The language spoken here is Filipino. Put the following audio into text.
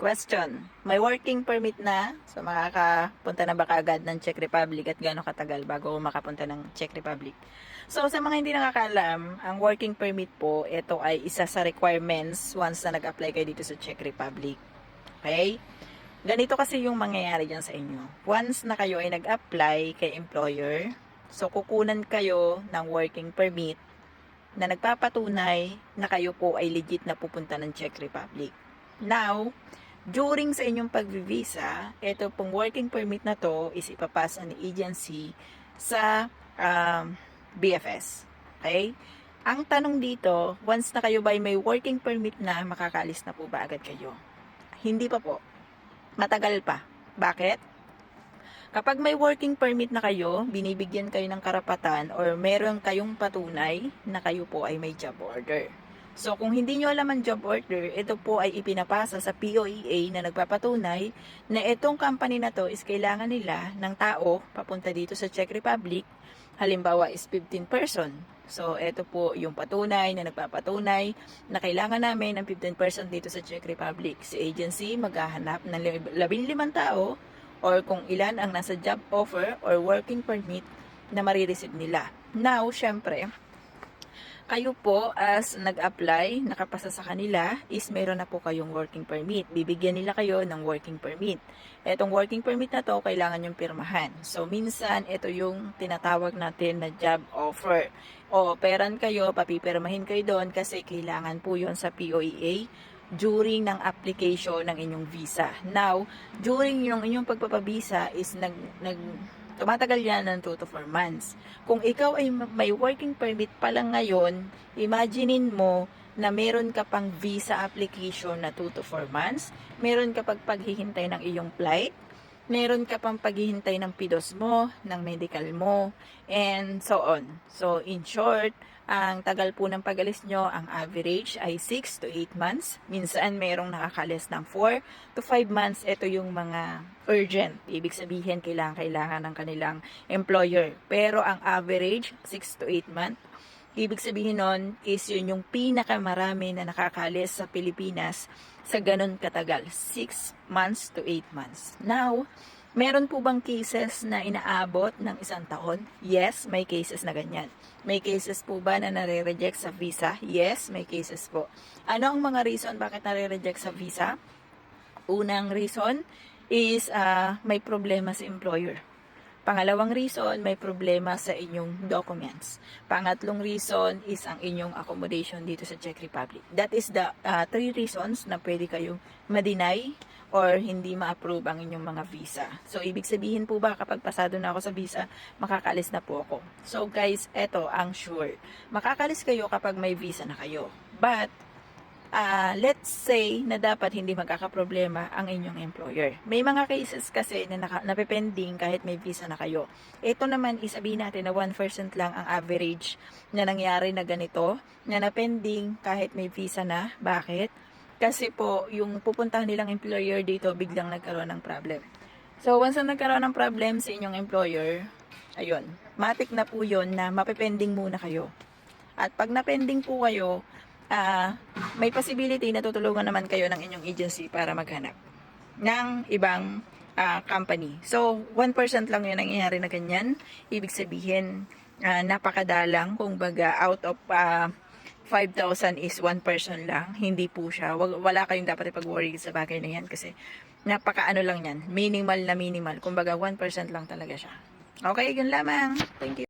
Question. May working permit na. So, makakapunta na ba kaagad ng Czech Republic at gano'ng katagal bago makapunta ng Czech Republic? So, sa mga hindi nakakaalam, ang working permit po, ito ay isa sa requirements once na nag-apply kayo dito sa Czech Republic. Okay? Ganito kasi yung mangyayari dyan sa inyo. Once na kayo ay nag-apply kay employer, so kukunan kayo ng working permit na nagpapatunay na kayo po ay legit na pupunta ng Czech Republic. Now, during sa inyong pag-visa, ito pong working permit na to is ipapasa ni agency sa um, BFS. Okay? Ang tanong dito, once na kayo ba ay may working permit na, makakalis na po ba agad kayo? Hindi pa po. Matagal pa. Bakit? Kapag may working permit na kayo, binibigyan kayo ng karapatan or meron kayong patunay na kayo po ay may job order. So, kung hindi nyo alam ang job order, ito po ay ipinapasa sa POEA na nagpapatunay na itong company na to is kailangan nila ng tao papunta dito sa Czech Republic. Halimbawa is 15 person. So, ito po yung patunay na nagpapatunay na kailangan namin ng 15 person dito sa Czech Republic. Si agency maghahanap ng 15 tao or kung ilan ang nasa job offer or working permit na marireceive nila. Now, syempre, kayo po as nag-apply, nakapasa sa kanila, is meron na po kayong working permit. Bibigyan nila kayo ng working permit. Etong working permit na to, kailangan yung pirmahan. So, minsan, ito yung tinatawag natin na job offer. O, peran kayo, papipirmahin kayo doon kasi kailangan po yon sa POEA during ng application ng inyong visa. Now, during yung inyong pagpapabisa is nag, nag tumatagal yan ng 2 to 4 months. Kung ikaw ay may working permit pa lang ngayon, imaginein mo na meron ka pang visa application na 2 to 4 months, meron ka pag paghihintay ng iyong flight, meron ka pang paghihintay ng pidos mo, ng medical mo, and so on. So, in short, ang tagal po ng pagalis nyo, ang average ay 6 to 8 months. Minsan, merong nakakalis ng 4 to 5 months. Ito yung mga urgent. Ibig sabihin, kailangan, kailangan ng kanilang employer. Pero ang average, 6 to 8 months. Ibig sabihin nun is yun yung pinakamarami na nakakalis sa Pilipinas sa ganun katagal. 6 months to 8 months. Now, meron po bang cases na inaabot ng isang taon? Yes, may cases na ganyan. May cases po ba na nare-reject sa visa? Yes, may cases po. Ano ang mga reason bakit nare-reject sa visa? Unang reason is ah, may problema sa employer. Pangalawang reason, may problema sa inyong documents. Pangatlong reason is ang inyong accommodation dito sa Czech Republic. That is the uh, three reasons na pwede kayong ma-deny or hindi ma-approve ang inyong mga visa. So, ibig sabihin po ba kapag pasado na ako sa visa, makakalis na po ako. So, guys, eto ang sure. Makakalis kayo kapag may visa na kayo. But, ah, let's say na dapat hindi magkakaproblema ang inyong employer. May mga cases kasi na naka, napepending kahit may visa na kayo. Ito naman isabihin natin na 1% lang ang average na nangyari na ganito, na napending kahit may visa na. Bakit? Kasi po, yung pupuntahan nilang employer dito, biglang nagkaroon ng problem. So, once na nagkaroon ng problem sa inyong employer, ayun, matik na po yun na mapepending muna kayo. At pag napending po kayo, ah, may possibility na tutulungan naman kayo ng inyong agency para maghanap ng ibang ah, company. So, 1% lang yun ang nangyayari na ganyan. Ibig sabihin, ah, napakadalang, kung baga, out of ah, 5,000 is 1 person lang. Hindi po siya. Wag, wala kayong dapat ipag-worry sa bagay na yan kasi napaka ano lang yan. Minimal na minimal. Kumbaga 1% lang talaga siya. Okay, yun lamang. Thank you.